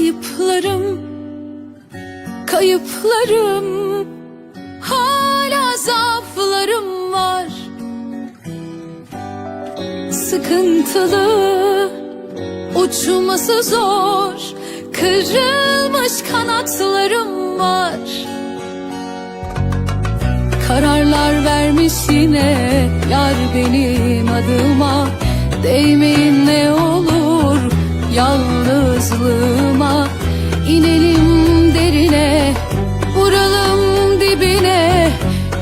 kayıplarım Kayıplarım. Hala zaaflarım var. Sıkıntılı Uçması zor. Kırılmış kanatlarım var. Kararlar vermiş yine Yar benim adıma. Değmeyin Yalnızlığıma. İnelim derine Vuralım dibine.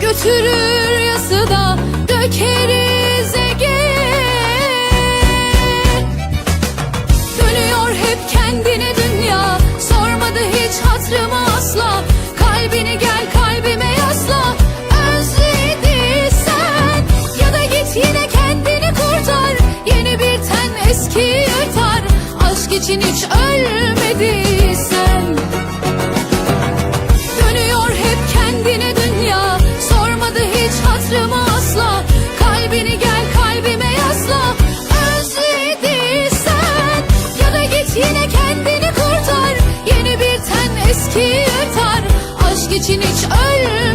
Götürür yası da Dökeriz Ege. Dönüyor hep kendine dünya. Sormadı hiç hatrımı asla. Kalbini gel kalbime yasla. Özlediysen Ya da git yine kendini kurtar. Yeni bir ten eski için hiç ölmediysen. Dönüyor hep kendine dünya. Sormadı hiç hatrımı asla. Kalbini gel kalbime yasla. Özlediysen Ya da git yine kendini kurtar. Yeni bir ten eski yırtar Aşk için hiç ölmedi